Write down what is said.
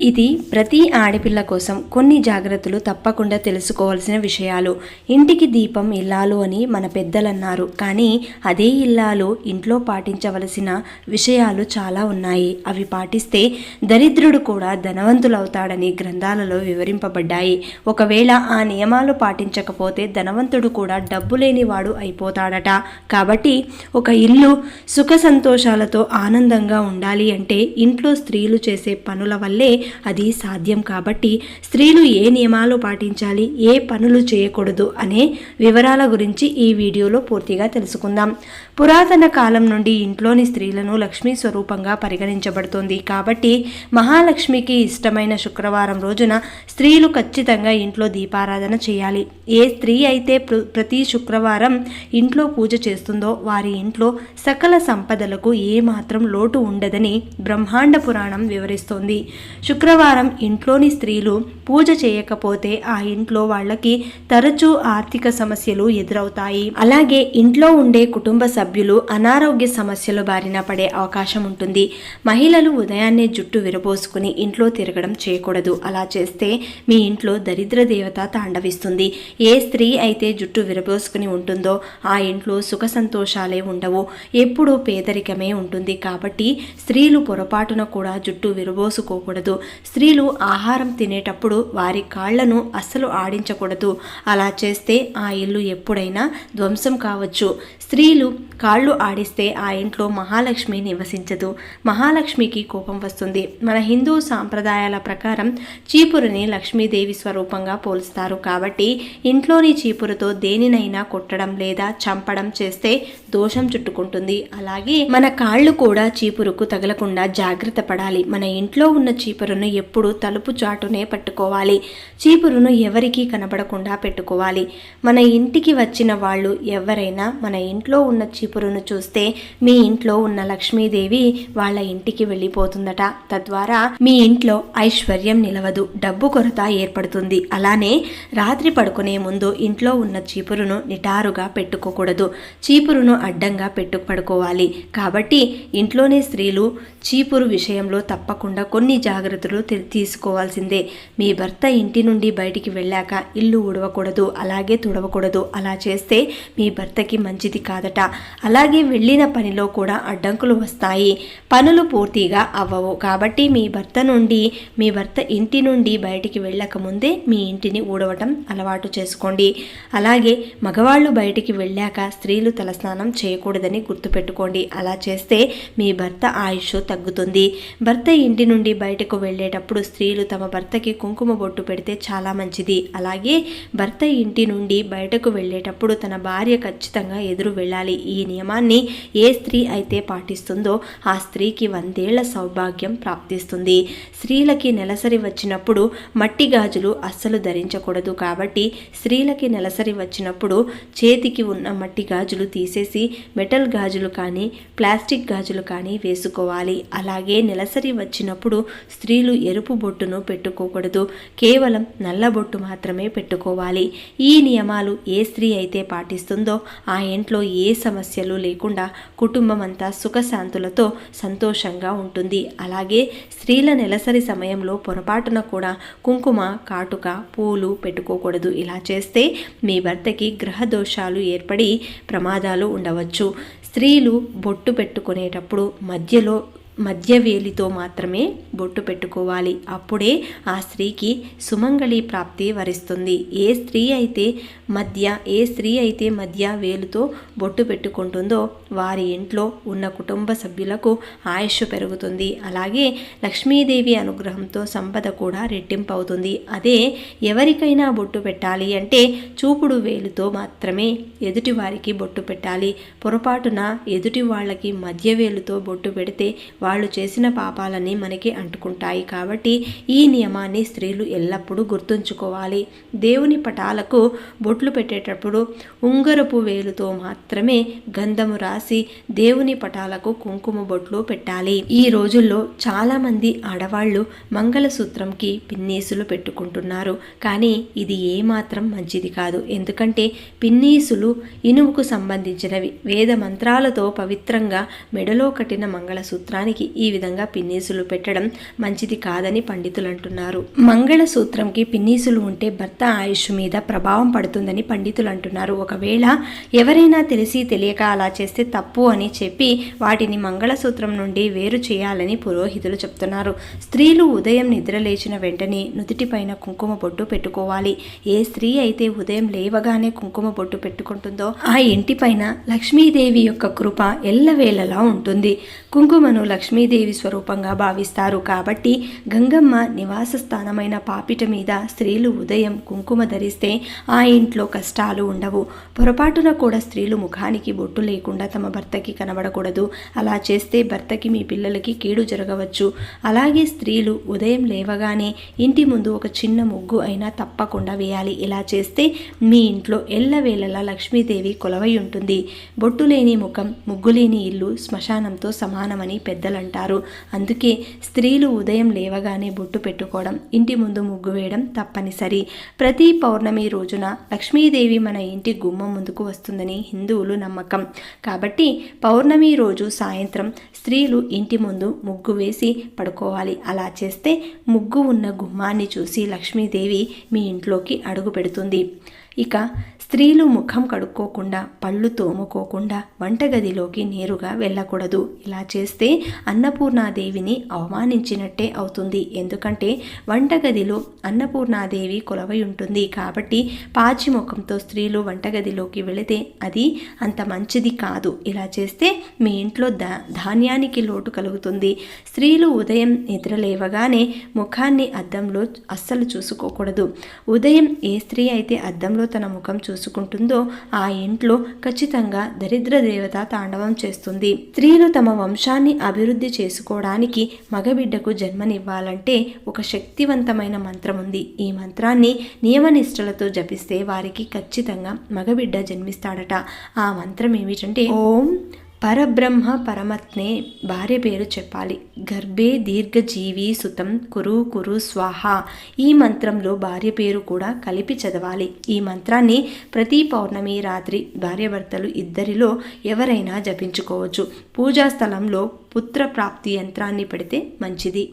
ఇది ప్రతి ఆడపిల్ల కోసం కొన్ని జాగ్రత్తలు తప్పకుండా తెలుసుకోవాల్సిన విషయాలు. ఇంటికి దీపం ఇల్లాలు అని మన పెద్దలన్నారు. కానీ అదే ఇల్లాలు ఇంట్లో పాటించవలసిన విషయాలు చాలా ఉన్నాయి. అవి పాటిస్తే దరిద్రుడు కూడా ధనవంతులవుతాడని గ్రంథాలలో వివరింపబడ్డాయి. ఒకవేళ ఆ నియమాలు పాటించకపోతే ధనవంతుడు కూడా డబ్బు లేనివాడు అయిపోతాడట. కాబట్టి ఒక ఇల్లు సుఖ సంతోషాలతో ఆనందంగా ఉండాలి అంటే ఇంట్లో స్త్రీలు చేసే పనుల వల్లే అది సాధ్యం కాబట్టి స్త్రీలు ఏ నియమాలు పాటించాలి ఏ పనులు చేయకూడదు అనే వివరాల గురించి ఈ వీడియోలో పూర్తిగా తెలుసుకుందాం. పురాతన కాలం నుండి ఇంట్లోని స్త్రీలను లక్ష్మీ స్వరూపంగా పరిగణించబడుతుంది. కాబట్టి మహాలక్ష్మికి ఇష్టమైన శుక్రవారం రోజున స్త్రీలు ఖచ్చితంగా ఇంట్లో దీపారాధన చేయాలి. ఏ స్త్రీ అయితే ప్ర- ప్రతి శుక్రవారం ఇంట్లో పూజ చేస్తుందో వారి ఇంట్లో సకల సంపదలకు ఏమాత్రం లోటు ఉండదని బ్రహ్మాండ పురాణం వివరిస్తోంది. శుక్రవారం ఇంట్లోని స్త్రీలు పూజ చేయకపోతే ఆ ఇంట్లో వాళ్ళకి తరచూ ఆర్థిక సమస్యలు ఎదురవుతాయి. అలాగే ఇంట్లో ఉండే కుటుంబ సభ్యులు సభ్యులు అనారోగ్య సమస్యల బారిన పడే అవకాశం ఉంటుంది. మహిళలు ఉదయాన్నే జుట్టు విరబోసుకుని ఇంట్లో తిరగడం చేయకూడదు. అలా చేస్తే మీ ఇంట్లో దరిద్ర దేవత తాండవిస్తుంది. ఏ స్త్రీ అయితే జుట్టు విరబోసుకుని ఉంటుందో ఆ ఇంట్లో సుఖ సంతోషాలే ఉండవు. ఎప్పుడూ పేదరికమే ఉంటుంది కాబట్టి స్త్రీలు పొరపాటున కూడా జుట్టు విరబోసుకోకూడదు. స్త్రీలు ఆహారం తినేటప్పుడు వారి కాళ్ళను అస్సలు ఆడించకూడదు. అలా చేస్తే ఆ ఇల్లు ఎప్పుడైనా ధ్వంసం కావచ్చు. స్త్రీలు కాళ్ళు ఆడిస్తే ఆ ఇంట్లో మహాలక్ష్మి నివసించదు. మహాలక్ష్మికి కోపం వస్తుంది. మన హిందూ సాంప్రదాయాల ప్రకారం చీపురుని లక్ష్మీదేవి స్వరూపంగా పోలుస్తారు. కాబట్టి ఇంట్లోని చీపురుతో దేనినైనా కొట్టడం లేదా చంపడం చేస్తే దోషం చుట్టుకుంటుంది. అలాగే మన కాళ్ళు కూడా చీపురుకు తగలకుండా జాగ్రత్త పడాలి. మన ఇంట్లో ఉన్న చీపురును ఎప్పుడు తలుపు చాటునే పట్టుకోవాలి. చీపురును ఎవరికీ కనబడకుండా పెట్టుకోవాలి. మన ఇంటికి వచ్చిన వాళ్ళు ఎవరైనా మన ఇంట్లో ఉన్న చీపురును చూస్తే మీ ఇంట్లో ఉన్న లక్ష్మీదేవి వాళ్ళ ఇంటికి వెళ్ళిపోతుందట. తద్వారా మీ ఇంట్లో ఐశ్వర్యం నిలవదు డబ్బు కొరత ఏర్పడుతుంది. అలానే రాత్రి పడుకునే ముందు ఇంట్లో ఉన్న చీపురును నిటారుగా పెట్టుకోకూడదు. చీపురును అడ్డంగా పెట్టు పడుకోవాలి. కాబట్టి ఇంట్లోనే స్త్రీలు చీపురు విషయంలో తప్పకుండా కొన్ని జాగ్రత్తలు తీసుకోవాల్సిందే. మీ భర్త ఇంటి నుండి బయటికి వెళ్ళాక ఇల్లు ఉడవకూడదు అలాగే తుడవకూడదు. అలా చేస్తే మీ భర్తకి మంచిది కాదట. అలాగే వెళ్ళిన పనిలో కూడా అడ్డంకులు వస్తాయి. పనులు పూర్తిగా అవ్వవు. కాబట్టి మీ భర్త నుండి మీ భర్త ఇంటి నుండి బయటికి వెళ్ళక ముందే మీ ఇంటిని ఊడవటం అలవాటు చేసుకోండి. అలాగే మగవాళ్ళు బయటికి వెళ్ళాక స్త్రీలు తలస్నానం చేయకూడదని గుర్తుపెట్టుకోండి. అలా చేస్తే మీ భర్త ఆయుష్ తగ్గుతుంది. భర్త ఇంటి నుండి బయటకు వెళ్ళేటప్పుడు స్త్రీలు తమ భర్తకి కుంకుమ బొట్టు పెడితే చాలా మంచిది. అలాగే భర్త ఇంటి నుండి బయటకు వెళ్ళేటప్పుడు తన భార్య ఖచ్చితంగా ఎదురు వెళ్ళాలి. ఈ నియమాన్ని ఏ స్త్రీ అయితే పాటిస్తుందో ఆ స్త్రీకి వందేళ్ళ సౌభాగ్యం ప్రాప్తిస్తుంది. స్త్రీలకి నెలసరి వచ్చినప్పుడు మట్టి గాజులు అస్సలు ధరించకూడదు కాబట్టి స్త్రీలకి నెలసరి వచ్చినప్పుడు చేతికి ఉన్న మట్టి గాజులు తీసేసి మెటల్ గాజులు కానీ ప్లాస్టిక్ గాజులు కానీ వేసుకోవాలి. అలాగే నెలసరి వచ్చినప్పుడు స్త్రీలు ఎరుపు బొట్టును పెట్టుకోకూడదు. కేవలం నల్ల బొట్టు మాత్రమే పెట్టుకోవాలి. ఈ నియమాలు ఏ స్త్రీ అయితే పాటిస్తుందో ఆ ఇంట్లో ఏ సమస్య సమస్యలు లేకుండా కుటుంబం అంతా సుఖశాంతులతో సంతోషంగా ఉంటుంది. అలాగే స్త్రీల నెలసరి సమయంలో పొరపాటున కూడా కుంకుమ కాటుక పూలు పెట్టుకోకూడదు. ఇలా చేస్తే మీ భర్తకి గ్రహ దోషాలు ఏర్పడి ప్రమాదాలు ఉండవచ్చు. స్త్రీలు బొట్టు పెట్టుకునేటప్పుడు మధ్యలో మధ్య వేలితో మాత్రమే బొట్టు పెట్టుకోవాలి. అప్పుడే ఆ స్త్రీకి సుమంగళి ప్రాప్తి వరిస్తుంది. ఏ స్త్రీ అయితే మధ్య ఏ స్త్రీ అయితే మధ్య వేలుతో బొట్టు పెట్టుకుంటుందో వారి ఇంట్లో ఉన్న కుటుంబ సభ్యులకు ఆయుష్ పెరుగుతుంది. అలాగే లక్ష్మీదేవి అనుగ్రహంతో సంపద కూడా రెట్టింపు అవుతుంది అదే ఎవరికైనా బొట్టు పెట్టాలి అంటే చూపుడు వేలుతో మాత్రమే ఎదుటి వారికి బొట్టు పెట్టాలి. పొరపాటున ఎదుటి వాళ్ళకి మధ్య వేలుతో బొట్టు పెడితే వాళ్ళు చేసిన పాపాలని మనకి అంటుకుంటాయి కాబట్టి ఈ నియమాన్ని స్త్రీలు ఎల్లప్పుడూ గుర్తుంచుకోవాలి. దేవుని పటాలకు బొట్లు పెట్టేటప్పుడు ఉంగరపు వేలుతో మాత్రమే గంధము రాసి దేవుని పటాలకు కుంకుమ బొట్లు పెట్టాలి. ఈ రోజుల్లో చాలామంది ఆడవాళ్ళు మంగళసూత్రంకి పిన్నీసులు పెట్టుకుంటున్నారు. కానీ ఇది ఏమాత్రం మంచిది కాదు. ఎందుకంటే పిన్నీసులు ఇనుముకు సంబంధించినవి. వేద మంత్రాలతో పవిత్రంగా మెడలో కట్టిన మంగళసూత్రానికి దానికి ఈ విధంగా పిన్నీసులు పెట్టడం మంచిది కాదని పండితులు అంటున్నారు. మంగళసూత్రంకి పిన్నీసులు ఉంటే భర్త ఆయుష్ మీద ప్రభావం పడుతుందని పండితులు అంటున్నారు. ఒకవేళ ఎవరైనా తెలిసి తెలియక అలా చేస్తే తప్పు అని చెప్పి వాటిని మంగళసూత్రం నుండి వేరు చేయాలని పురోహితులు చెప్తున్నారు. స్త్రీలు ఉదయం నిద్ర లేచిన వెంటనే నుదుటిపైన కుంకుమ బొట్టు పెట్టుకోవాలి. ఏ స్త్రీ అయితే ఉదయం లేవగానే కుంకుమ బొట్టు పెట్టుకుంటుందో ఆ ఇంటిపైన లక్ష్మీదేవి యొక్క కృప ఎల్లవేళలా ఉంటుంది. కుంకుమను లక్ష్మీదేవి స్వరూపంగా భావిస్తారు. కాబట్టి గంగమ్మ నివాస స్థానమైన పాపిట మీద స్త్రీలు ఉదయం కుంకుమ ధరిస్తే ఆ ఇంట్లో కష్టాలు ఉండవు. పొరపాటున కూడా స్త్రీలు ముఖానికి బొట్టు లేకుండా తమ భర్తకి కనబడకూడదు. అలా చేస్తే భర్తకి మీ పిల్లలకి కీడు జరగవచ్చు. అలాగే స్త్రీలు ఉదయం లేవగానే ఇంటి ముందు ఒక చిన్న ముగ్గు అయినా తప్పకుండా వేయాలి. ఇలా చేస్తే మీ ఇంట్లో ఎల్లవేళలా లక్ష్మీదేవి కొలవై ఉంటుంది. బొట్టు లేని ముఖం ముగ్గు లేని ఇల్లు శ్మశానంతో సమానమని అంటారు. అందుకే స్త్రీలు ఉదయం లేవగానే బొట్టు పెట్టుకోవడం ఇంటి ముందు ముగ్గు వేయడం తప్పనిసరి. ప్రతి పౌర్ణమి రోజున లక్ష్మీదేవి మన ఇంటి గుమ్మం ముందుకు వస్తుందని హిందువులు నమ్మకం. కాబట్టి పౌర్ణమి రోజు సాయంత్రం స్త్రీలు ఇంటి ముందు ముగ్గు వేసి పడుకోవాలి. అలా చేస్తే ముగ్గు ఉన్న గుమ్మాన్ని చూసి లక్ష్మీదేవి మీ ఇంట్లోకి అడుగు పెడుతుంది. ఇక స్త్రీలు ముఖం కడుక్కోకుండా పళ్ళు తోముకోకుండా వంటగదిలోకి నేరుగా వెళ్ళకూడదు. ఇలా చేస్తే అన్నపూర్ణాదేవిని అవమానించినట్టే అవుతుంది. ఎందుకంటే వంటగదిలో అన్నపూర్ణాదేవి కొలవై ఉంటుంది. కాబట్టి పాచి ముఖంతో స్త్రీలు వంటగదిలోకి వెళితే అది అంత మంచిది కాదు. ఇలా చేస్తే మీ ఇంట్లో దా ధాన్యానికి లోటు కలుగుతుంది. స్త్రీలు ఉదయం నిద్ర లేవగానే ముఖాన్ని అద్దంలో అస్సలు చూసుకోకూడదు. ఉదయం ఏ స్త్రీ అయితే అద్దంలో తన ముఖం చూ చూసుకుంటుందో ఆ ఇంట్లో ఖచ్చితంగా దరిద్ర దేవత తాండవం చేస్తుంది. స్త్రీలు తమ వంశాన్ని అభివృద్ధి చేసుకోవడానికి మగబిడ్డకు జన్మనివ్వాలంటే ఒక శక్తివంతమైన మంత్రం ఉంది. ఈ మంత్రాన్ని నియమనిష్టలతో జపిస్తే వారికి ఖచ్చితంగా మగబిడ్డ జన్మిస్తాడట. ఆ మంత్రం ఏమిటంటే ఓం పరబ్రహ్మ పరమత్నే భార్య పేరు చెప్పాలి. గర్భే దీర్ఘజీవి సుతం కురు కురు స్వాహ. ఈ మంత్రంలో భార్య పేరు కూడా కలిపి చదవాలి. ఈ మంత్రాన్ని ప్రతి పౌర్ణమి రాత్రి భార్యభర్తలు ఇద్దరిలో ఎవరైనా జపించుకోవచ్చు. పూజా స్థలంలో పుత్ర ప్రాప్తి యంత్రాన్ని పెడితే మంచిది.